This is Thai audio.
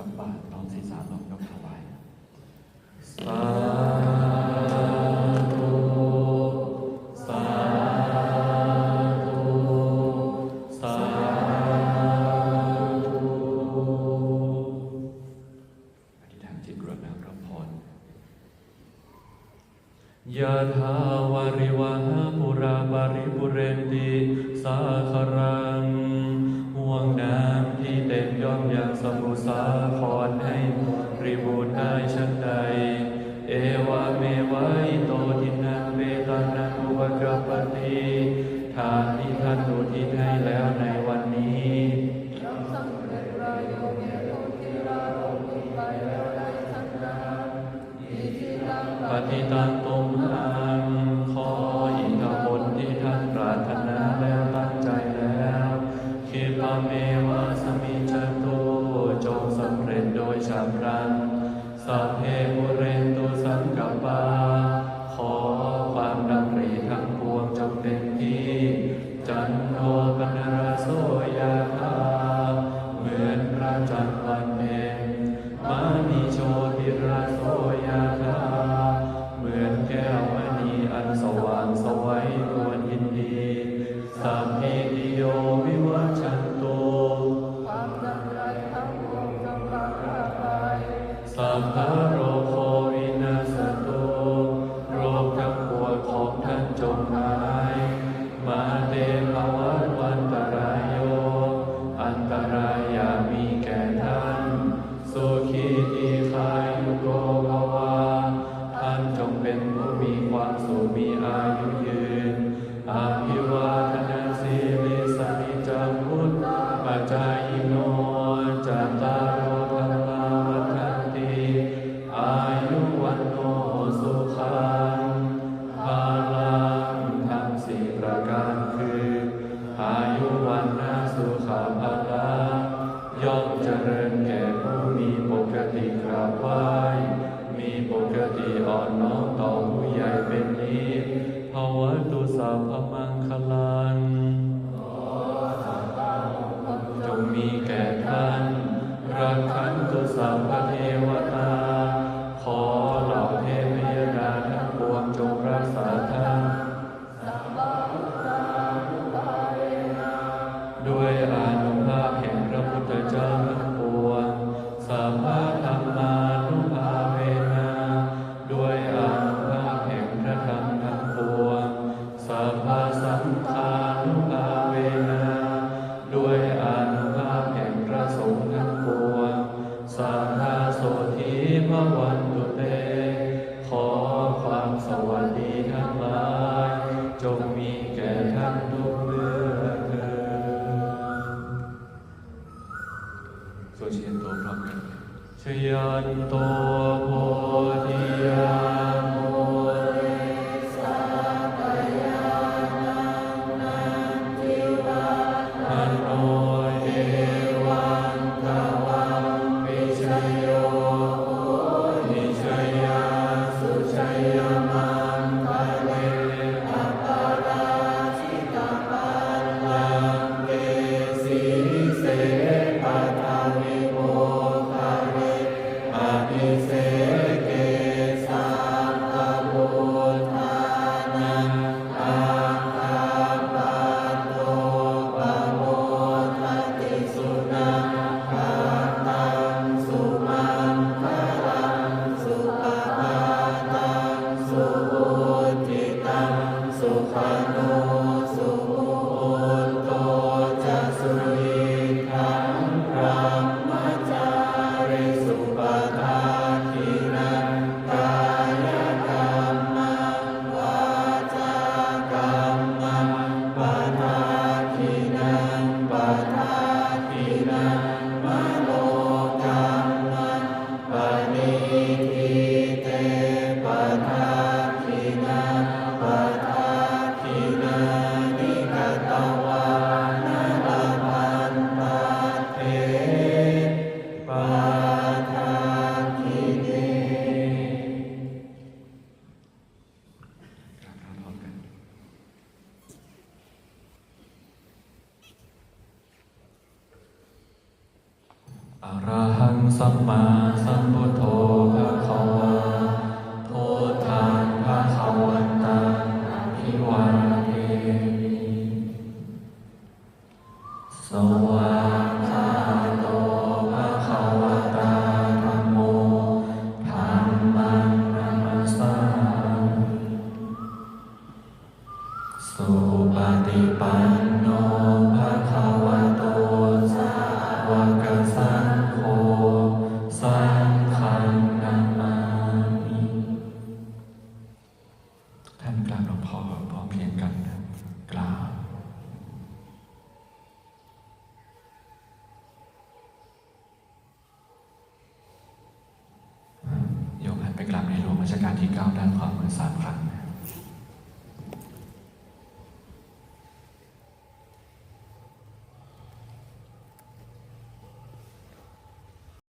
ับบาตรรองศีรษะลองยกถวายสาธุสาธุพระธรรมจิตวนากรพรยะทาวาริวหาปุราปริปุเรนติสาครัง สมุสาครให้บริบูรณ์ได้ชั้นใด เอวเมวะอิโตทินังเวตานังอุปกรปฏิทานที่ท่านอุที่ให้แล้วใน ขอความดำริทั้งปวงจงเป็นที่ จันโทปนรโสยคาเหมือนพระจันทร์วันเพ็มานิโชติระโสยคาเหมือนแก้วมณีอันสว่างสวัยควรยินดี สัพเพติโยวิวัชชันความดำริทั้งปวงจงละละไป ผู้มีความสุขมีอายุยืนอาภ 三 사. Santo. Subhanahu อรหังสัมมาสัมพุทโธ กราบในหลวงรัชกาลที่ 9 ด้านขวามือมครั้ง